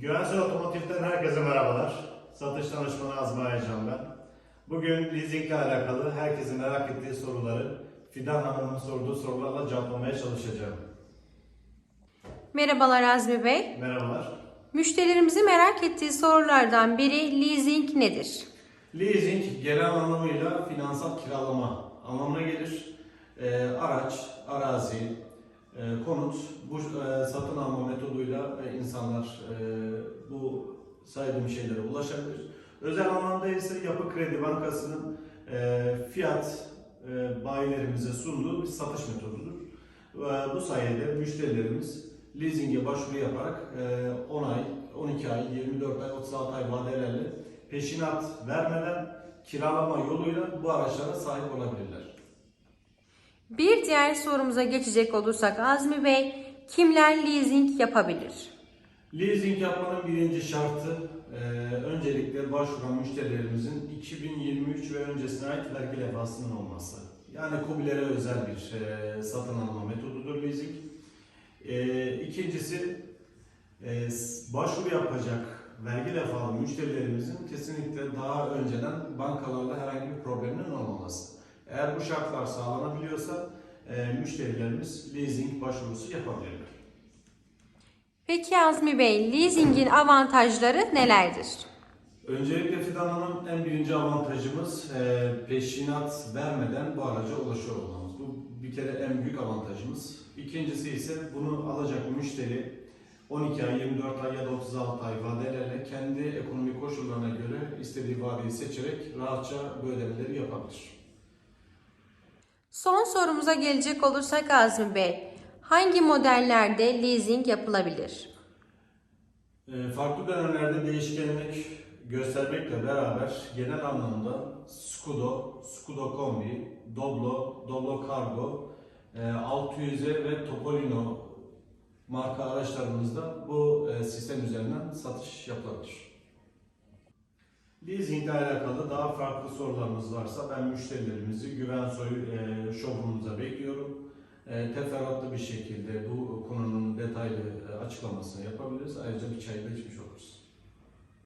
Güvensiz Otomotiv'den herkese merhabalar. Satış danışmanı Azmi Aycan ben. Bugün leasing ile alakalı herkesin merak ettiği soruları Fidan Hanım'ın sorduğu sorularla cevaplamaya çalışacağım. Merhabalar Azmi Bey. Merhabalar. Müşterilerimizin merak ettiği sorulardan biri leasing nedir? Leasing genel anlamıyla finansal kiralama anlamına gelir. Ee, araç, arazi, e, konut bu e, satın alma metoduyla e, insanlar e, bu saydığım şeylere ulaşabilir. Özel anlamda ise Yapı Kredi Bankası'nın e, fiyat bayilerimize sunduğu bir satış metodudur. Bu sayede müşterilerimiz leasing'e başvuru yaparak e, 10 ay, 12 ay, 24 ay, 36 ay vadelerle peşinat vermeden kiralama yoluyla bu araçlara sahip olabilirler. Bir diğer sorumuza geçecek olursak Azmi Bey, kimler leasing yapabilir? Leasing yapmanın birinci şartı e, öncelikle başvuran müşterilerimizin 2023 ve öncesine ait vergi levhasının olması. Yani KOBİ'lere özel bir e, satın alma metodudur leasing. E, ikincisi e, başvuru yapacak vergi levhalı müşterilerimizin kesinlikle daha önceden bankalarla herhangi bir olmaması. Eğer bu şartlar sağlanabiliyorsa e, müşterilerimiz leasing başvurusu yapabilirler. Peki Azmi Bey, leasingin avantajları nelerdir? Öncelikle Fidan Hanım en birinci avantajımız e, peşinat vermeden bu araca ulaşıyor olmamız. Bu bir kere en büyük avantajımız. İkincisi ise bunu alacak müşteri 12 ay, 24 ay ya da 36 ay vadelerle kendi ekonomik koşullarına göre istediği vadeyi seçerek rahatça bu ödemeleri yapabilir. Son sorumuza gelecek olursak Azmi Bey, hangi modellerde leasing yapılabilir? E, Farklı dönemlerde değişkenlik göstermekle beraber genel anlamda Scudo, Scudo Kombi, Doblo, Doblo Cargo, e, 600'e ve Topolino marka araçlarımızda bu e, sistem üzerinden satış yapılabilir. Leasing ile alakalı daha farklı sorularınız varsa ben müşterilerimizi Güvensoy e, showroom'umuza bekliyorum. E, teferruatlı bir şekilde bu konunun detaylı e, açıklamasını yapabiliriz. Ayrıca bir çay da içmiş oluruz.